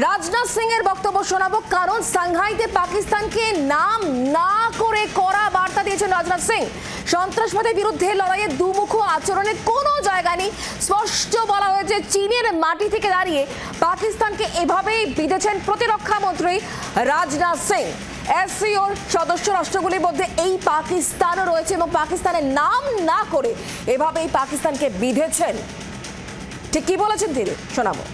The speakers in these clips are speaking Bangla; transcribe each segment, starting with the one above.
রাজনাথ সিং এর বক্তব্য শোনাবো। কারণ সাংহাইতে পাকিস্তানকে নাম না করে করা বার্তা দিয়েছেন রাজনাথ সিং। সন্ত্রাসবাদের বিরুদ্ধে লড়াইয়ে দুমুখ আচরণের কোনো জায়গা নেই। স্পষ্ট বলা হয়েছে, চীনের মাটি থেকে দাঁড়িয়ে পাকিস্তানকে এভাবেই বিঁধেছেন প্রতিরক্ষা মন্ত্রী রাজনাথ সিং। এসসিওর সদস্য রাষ্ট্রগুলির মধ্যে এই পাকিস্তানও রয়েছে এবং পাকিস্তানের নাম না করে এভাবেই পাকিস্তানকে বিঁধেছেন। ঠিক কি বলেছেন তিনি শোনাবো।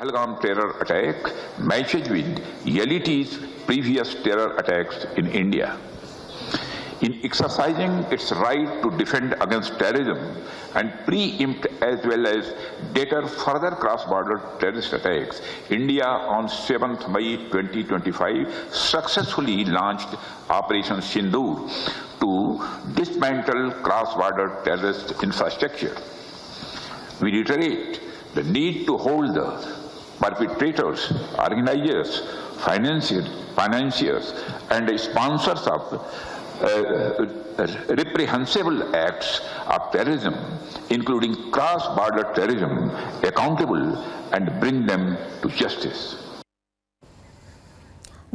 Pahalgam terror attack matches with LET's previous terror attacks in India. In exercising its right to defend against terrorism and preempt as well as deter further cross-border terrorist attacks, India on 7th May 2025 successfully launched Operation Sindoor to dismantle cross-border terrorist infrastructure. We reiterate the need to hold the perpetrators, organizers, financiers, financiers and sponsors of uh, reprehensible acts of terrorism, including cross-border terrorism, accountable and bring them to justice.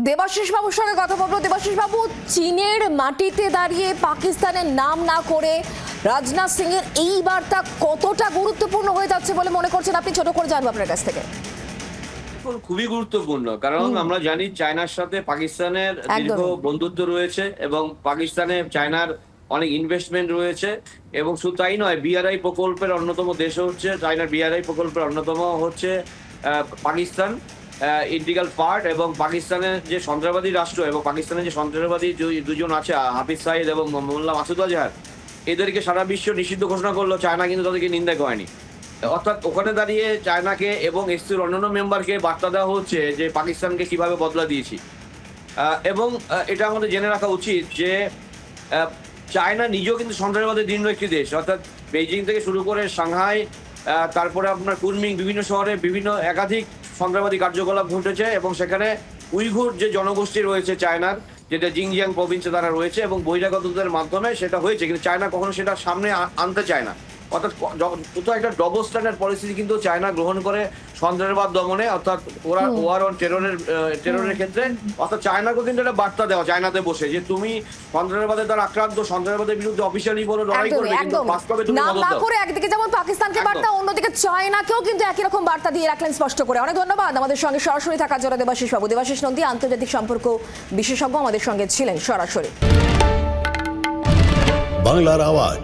Debashis বাবুর সঙ্গে কথা বলব দেবাশিস বাবু চীনের মাটিতে দাঁড়িয়ে পাকিস্তানের নাম না করে রাজনাথ সিং এর এই বার্তা কতটা গুরুত্বপূর্ণ হয়ে যাচ্ছে বলে মনে করছেন আপনি ছোট করে জানব আপনার কাছ থেকে খুবই গুরুত্বপূর্ণ। কারণ আমরা জানি চায়নার সাথে পাকিস্তানের দীর্ঘ বন্ধুত্ব রয়েছে এবং পাকিস্তানে চায়নার অনেক ইনভেস্টমেন্ট রয়েছে এবং শুধু তাই নয় বিআরআই প্রকল্পের অন্যতম দেশ হচ্ছে চায়নার বিআরআই প্রকল্পের অন্যতম হচ্ছে আহ, পাকিস্তান ইন্টিগ্রাল পার্ট এবং পাকিস্তানের যে সন্ত্রাসবাদী রাষ্ট্র এবং পাকিস্তানের যে সন্ত্রাসবাদী দুজন আছে হাফিজ সাইদ এবং মোল্লা মাসুদ আজহার এদেরকে সারা বিশ্ব নিষিদ্ধ ঘোষণা করল চায়না কিন্তু তাদেরকে নিন্দা করেনি। অর্থাৎ ওখানে দাঁড়িয়ে চায়নাকে এবং এসসির অন্যান্য মেম্বারকে বার্তা দেওয়া হচ্ছে যে পাকিস্তানকে কীভাবে বদলা দিয়েছি। এবং এটা আমাদের জেনে রাখা উচিত যে চায়না নিজেও কিন্তু সন্ত্রাসবাদের দীর্ঘ একটি দেশ। অর্থাৎ বেইজিং থেকে শুরু করে সাংহাই তারপরে আপনার কুনমিং, বিভিন্ন শহরে বিভিন্ন একাধিক সন্ত্রাসবাদী কার্যকলাপ ঘটেছে এবং সেখানে উইঘুর যে জনগোষ্ঠী রয়েছে চায়নার, যেটা জিংজিয়াং প্রভিন্সে তারা রয়েছে এবং বহিরাগতদের মাধ্যমে সেটা হয়েছে। কিন্তু চায়না কখনো সেটা সামনে আনতে চায় না। অর্থাৎ কোথাও একটা ডবল স্ট্যান্ডার্ড পরিস্থিতি কিন্তু চায়না গ্রহণ করে সন্ত্রাসবাদ দমনে অর্থাৎ ওরা ওয়ার অন টেররের টেররের ক্ষেত্রে অর্থাৎ চায়নাকেও কিন্তু একটা বার্তা দেওয়া চায়নাতে বসে যে তুমি সন্ত্রাসবাদের দ্বারা আক্রান্ত সন্ত্রাসবাদের বিরুদ্ধে অফিসিয়ালি বলো লড়াই করবে কিন্তু বাস্তবে তুমি না করে একদিকে যেমন পাকিস্তানকে বার্তা অন্যদিকে চায়নাকেও কিন্তু একই রকম বার্তা দিয়ে রাখলেন স্পষ্ট করে। অনেক ধন্যবাদ আমাদের সঙ্গে সরাসরি থাকার জন্য দেবাশিস বাবু। দেবাশিস নন্দী আন্তর্জাতিক সম্পর্ক বিশেষজ্ঞ আমাদের সঙ্গে ছিলেন সরাসরি। বাংলার আওয়াজ